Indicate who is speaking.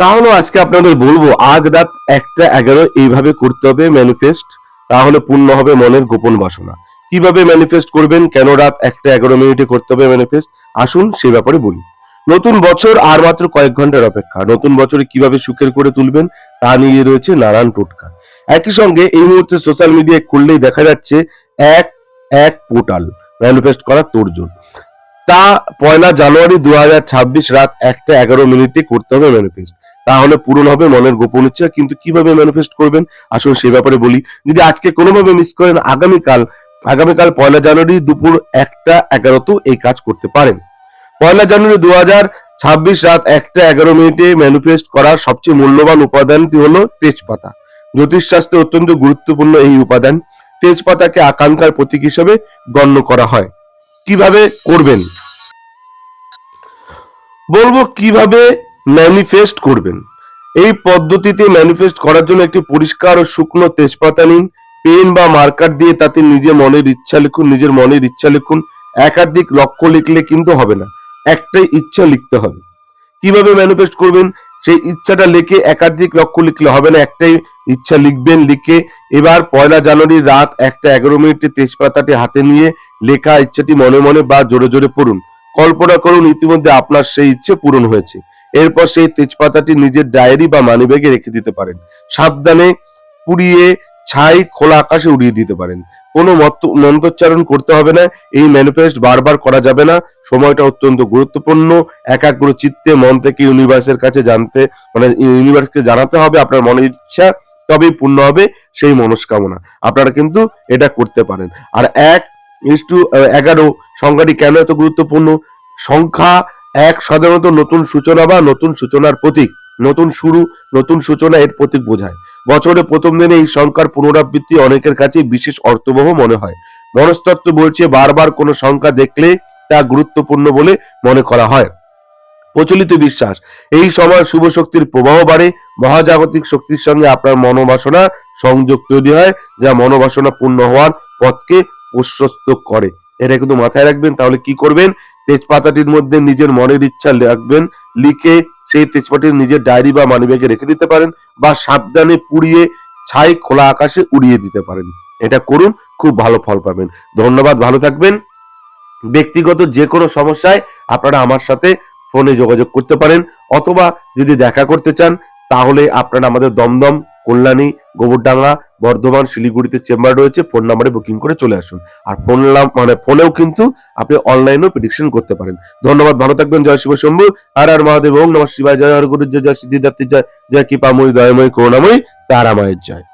Speaker 1: তাহলে আজকে আপনাদের বলব, আজ রাত একটা এগারো এইভাবে করতে হবে ম্যানিফেস্ট তাহলে পূর্ণ হবে মনের গোপন বাসনা। কীভাবে ম্যানিফেস্ট করবেন, কেন রাত একটা এগারো মিনিটে করতে হবে ম্যানিফেস্ট আসুন সেই ব্যাপারে বলি। নতুন বছর আর মাত্র কয়েক ঘণ্টার অপেক্ষা। নতুন বছরে কীভাবে সুখের করে তুলবেন, তা নিয়ে রয়েছে নানান টোটকা। একই সঙ্গে এই মুহূর্তে সোশ্যাল মিডিয়ায় খুললেই দেখা যাচ্ছে এক এক পোর্টাল ম্যানিফেস্ট করার তোড়জোড়। তা পয়লা জানুয়ারি দু হাজার ছাব্বিশ রাত একটা এগারো মিনিটে করতে হবে ম্যানিফেস্ট তাহলে পূরণ হবে মনের গোপন ইচ্ছা, কিন্তু কীভাবে ম্যানিফেস্ট করবেন? আসুন সে ব্যাপারে বলি। যদি আজকে কোনোভাবে মিস করেন, আগামীকাল আগামীকাল পয়লা জানুয়ারি দুপুর একটা এগারোতেও এই কাজ করতে পারেন। পয়লা জানুয়ারি দু হাজার ছাব্বিশ রাত একটা এগারো মিনিটে ম্যানিফেস্ট করার সবচেয়ে মূল্যবান উপাদানটি হলো তেজপাতা। জ্যোতিষশাস্ত্রে অত্যন্ত গুরুত্বপূর্ণ এই উপাদান। তেজপাতাকে আকাঙ্ক্ষার প্রতীক হিসেবে গণ্য করা হয়। কীভাবে করবেন? বলব কীভাবে ম্যানিফেস্ট করবেন। এই পদ্ধতিতে ম্যানিফেস্ট করার জন্য একটি পরিষ্কার ও শুকনো তেজপাতা নিন, পেন বা মার্কার দিয়ে তাতে নিজে মনের ইচ্ছা লিখুন, নিজের মনের ইচ্ছা লিখুন। একাধিক লক্ষ্য লিখলে কিন্তু হবে না, একটাই ইচ্ছা লিখতে হবে। কীভাবে ম্যানিফেস্ট করবেন? সেই ইচ্ছাটা লিখে একাধিক লক্ষ্য লিখলে হবে না, একটাই ইচ্ছা লিখবেন, লিখে এবার পয়লা জানুয়ারি রাত একটা এগারো মিনিটে তেজপাতাটি হাতে নিয়ে লেখা ইচ্ছাটি মনে মনে বা জোরে জোরে পড়ুন। কল্পনা করুন ইতিমধ্যে আপনার সেই ইচ্ছে পূরণ হয়েছে। এরপর সেই তেজপাতাটি নিজের ডায়েরি বা মানিব্যাগে রেখে দিতে পারেন। সাবধানে পুড়িয়ে ছাই খোলা আকাশে উড়িয়ে দিতে পারেন। কোনো মন্ত্রোচ্চারণ করতে হবে না। এই ম্যানিফেস্ট বারবার করা যাবে না। সময়টা অত্যন্ত গুরুত্বপূর্ণ। একাগ্র চিত্তে মন থেকে ইউনিভার্সের কাছে জানতে মানে ইউনিভার্সকে জানাতে হবে। আপনার মনের ইচ্ছা তবেই পূর্ণ হবে। সেই মনস্কামনা। আপনারা কিন্তু এটা করতে পারেন। আর এক ইস টু এগারো সংখ্যাটি কেন এত গুরুত্বপূর্ণ? সংখ্যা এক সাধারণত নতুন সূচনা বা নতুন সূচনার প্রতীক, নতুন শুরু, নতুন সূচনা এর প্রতীক বোঝায়। বছরের প্রথম দিনে এই সংখ্যার পুনরাবৃত্তি অনেকের কাছে বিশেষ অর্থবহ মনে হয়। মনস্তত্ত্ব বলছে, বারবার কোনো সংখ্যা দেখলে তা গুরুত্বপূর্ণ বলে মনে করা হয়। প্রচলিত বিশ্বাস, এই সময় শুভ শক্তির প্রবাহ বাড়ে, মহাজাগতিক শক্তির সঙ্গে আপনার মনোবাসনা সংযোগ তৈরি হয়, যা মনোবাসনা পূর্ণ হওয়ার পথকে প্রশস্ত করে। এটা কিন্তু মাথায় রাখবেন, তাহলে কি করবেন? তেজপাতাটির মধ্যে নিজের মনের ইচ্ছা রাখবেন, লিখে সেই তেজপাতাটি নিজের ডায়েরি বা মানিব্যাগে রেখে দিতে পারেন বা সাবধানে পুড়িয়ে ছাই খোলা আকাশে উড়িয়ে দিতে পারেন। এটা করুন, খুব ভালো ফল পাবেন। ধন্যবাদ, ভালো থাকবেন। ব্যক্তিগত যে কোনো সমস্যায় আপনারা আমার সাথে ফোনে যোগাযোগ করতে পারেন, অথবা যদি দেখা করতে চান, তাহলে আপনারা আমাদের দমদম কল্যাণী, গোবরডাঙ্গা, বর্ধমান, শিলিগুড়িতে চেম্বার রয়েছে ফোন নাম্বারে বুকিং করে চলে আসুন। আর ফোন মানে ফোনেও কিন্তু আপনি অনলাইনেও প্রেডিকশন করতে পারেন। ধন্যবাদ, ভালো থাকবেন, জয় শিব শম্ভু। আর আর মহাদেব, ওম নমঃ শিবায়, জয় হর গুরু জয় সিদ্ধিদাত্রী, জয় জয় কৃপাময়ী, দয়াময়ী, করুণাময়ী, তারাময়ের জয়।